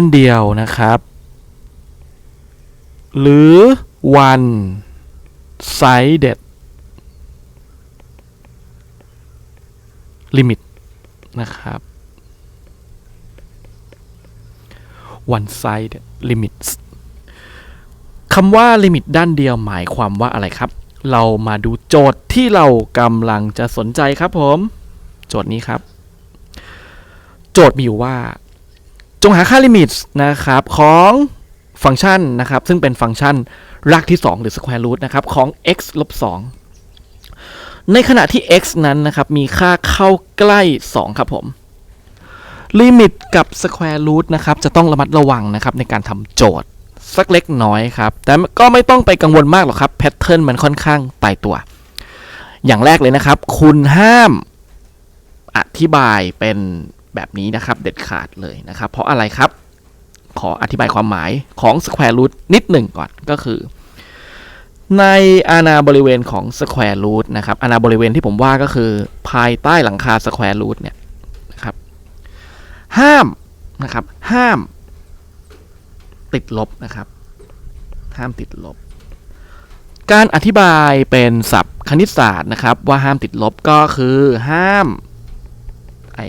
ันเดียวนะครับ หรือ one sided limit นะครับ one sided limits คำว่า limit ด้านเดียวหมายความว่าอะไรครับ เรามาดูโจทย์ที่เรากำลังจะสนใจครับผม โจทย์นี้ครับ โจทย์มีอยู่ว่า จงหาค่า limit นะครับของฟังก์ชันนะครับ ซึ่งเป็นฟังก์ชันรากที่ 2 หรือ square root นะครับ ของ x ลบ2ในขณะที่ x นั้นนะครับ มีค่าเข้าใกล้ 2 ครับผม ลิมิตกับ square root นะครับ จะต้องระมัดระวังนะครับ ในการทำโจทย์ สักเล็กน้อยครับ แต่ก็ไม่ต้องไปกังวลมากหรอกครับแพทเทิร์นมันค่อนข้างตายตัว อย่างแรกเลยนะครับ คุณห้ามอธิบายเป็น แบบนี้นะครับ เด็ดขาดเลยนะครับ เพราะอะไรครับ ขออธิบายความหมายของ square root นิดหนึ่งก่อนก็คือ ในอาณาบริเวณของ square root นะครับอาณาบริเวณที่ผมว่าก็คือ ภายใต้หลังคา square root เนี่ยนะครับ ห้ามนะครับ ห้ามติดลบนะครับ ห้ามติดลบ การอธิบายเป็นศัพท์คณิตศาสตร์นะครับ ว่าห้ามติดลบก็คือห้ามไอ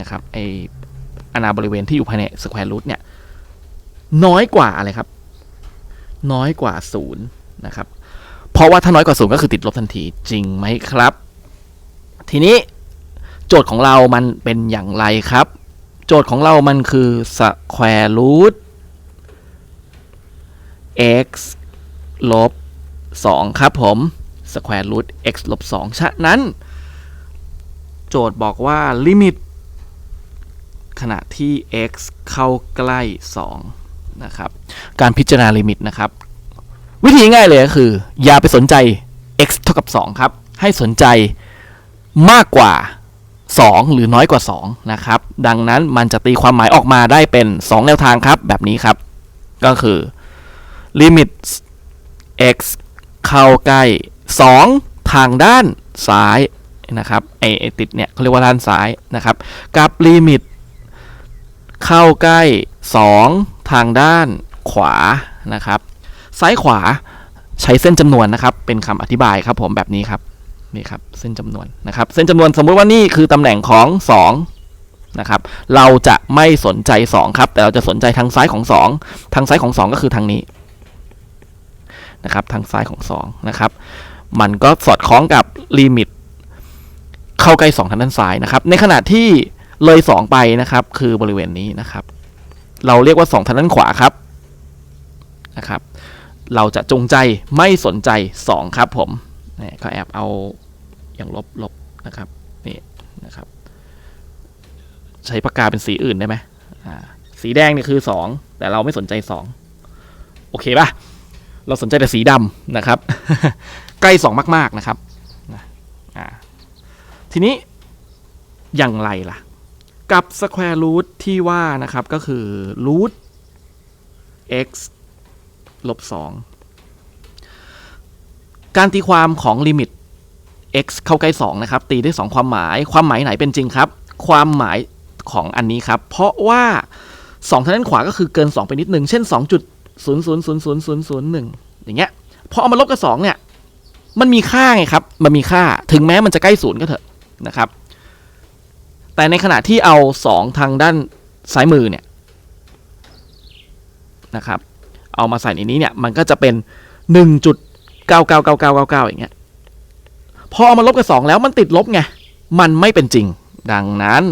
นะครับไออาณาบริเวณที่อยู่ภายในสแควร์รูทเนี่ยน้อยกว่าอะไรครับ น้อยกว่าศูนย์นะครับ เพราะว่าถ้าน้อยกว่าศูนย์ก็คือติดลบทันทีจริงไหมครับ ทีนี้โจทย์ของเรามันเป็นอย่างไรครับ โจทย์ของเรามันคือ square root x ลบ2ครับผม square root x ลบ2ฉะนั้น โจทย์บอกว่าลิมิต ขณะที่ x เข้าใกล้ 2 นะครับ การพิจารณาลิมิตนะครับ วิธีง่ายเลยก็คือ อย่าไปสนใจ x เท่ากับ 2 ครับ ให้สนใจมากกว่า 2 หรือน้อยกว่า 2 นะครับ ดังนั้นมันจะตีความหมายออกมาได้เป็น 2 แนวทางครับ แบบนี้ครับ ก็คือ limit x เข้าใกล้ 2 ทางด้านซ้ายนะครับไอไอติดเนี่ยเขาเรียกว่าด้านซ้ายนะครับ กับลิมิต เข้าใกล้ 2 ทางด้านขวานะครับ ซ้ายขวาใช้เส้นจำนวนนะครับ เป็นคำอธิบายครับผมแบบนี้ครับนี่ครับเส้นจำนวนนะครับ เส้นจำนวนสมมุติว่านี่คือตำแหน่งของ 2 นะครับ เราจะไม่สนใจ 2 ครับ แต่เราจะสนใจทางซ้ายของ 2 ทางซ้ายของ 2 ก็คือทางนี้นะครับ ทางซ้ายของ 2 นะครับ มันก็สอดคล้องกับลิมิตเข้าใกล้ 2 ทางด้านซ้ายนะครับ ในขณะที่ เลย 2 ไปนะครับ คือบริเวณนี้นะครับ เราเรียกว่า 2ทางด้านขวาครับนะครับ เราจะจงใจไม่สนใจ 2 ครับผมนี่ก็แอบเอาอย่างลบลบนะครับนี่นะครับ ใช้ปากกาเป็นสีอื่นได้ไหมสีแดงนี่คือ 2 แต่เราไม่สนใจ 2 โอเคปะเราสนใจแต่สีดำนะครับ ใกล้ 2 มาก ๆ นะครับทีนี้อย่างไรล่ะ กับ square root ที่ว่านะครับก็คือ root x ลบ2การตีความของลิมิต x เข้าใกล้ 2 นะครับ ตีได้ 2 ความหมาย ความหมายไหนเป็นจริงครับ ความหมายของอันนี้ครับ เพราะว่า 2 ทางด้านขวาก็คือเกิน 2 ไปนิดนึง เช่น 2.0000001 อย่างเงี้ย พอเอามาลบกับ 2 เนี่ย มันมีค่าไงครับ มันมีค่า ถึงแม้มันจะใกล้ศูนย์ก็เถอะนะครับ แต่ในขณะที่เอา 2 ทางด้านซ้ายมือเนี่ยนะครับ เอามาใส่ในนี้เนี่ยมันก็จะเป็น 1.999999 อย่างเงี้ย พอเอามาลบกับ 2 แล้วมันติดลบไง มันไม่เป็นจริง ดังนั้น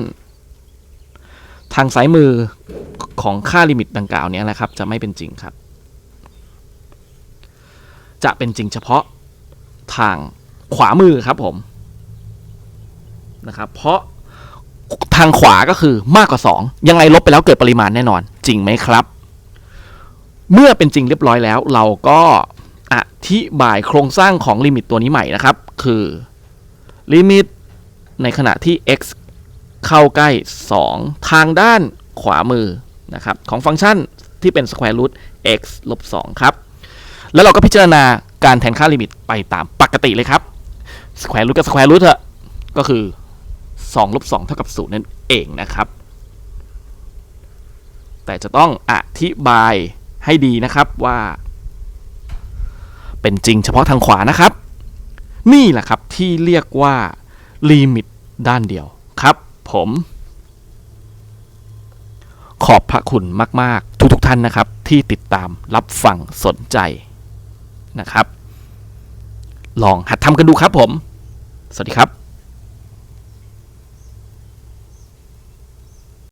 ทางซ้ายมือของค่าลิมิตดังกล่าวเนี้นะครับ จะไม่เป็นจริงครับ จะเป็นจริงเฉพาะทางขวามือครับผมนะครับ เพราะ ทางขวาก็คือมากกว่า 2 ยังไงลบไปแล้วเกิดปริมาณแน่นอน จริงไหมครับ เมื่อเป็นจริงเรียบร้อยแล้ว เราก็อธิบายโครงสร้างของลิมิตตัวนี้ใหม่นะครับ คือลิมิตในขณะที่ x เข้าใกล้ 2 ทางด้านขวามือนะครับ ของฟังก์ชันที่เป็น square root x ลบ2ครับ แล้วเราก็พิจารณาการแทนค่าลิมิตไปตามปกติเลยครับ square root กับ square root เถอะก็คือ 2ลบ2เท่ากับ0นั่นเองนะครับ แต่จะต้องอธิบายให้ดีนะครับว่า เป็นจริงเฉพาะทางขวานะครับ นี่แหละครับที่เรียกว่าลิมิตด้านเดียวครับผม ขอบพระคุณมาก ๆ ทุก ๆทท่านนะครับ ที่ติดตามรับฟังสนใจนะครับ ลองหัดทำกันดูครับผม สวัสดีครับ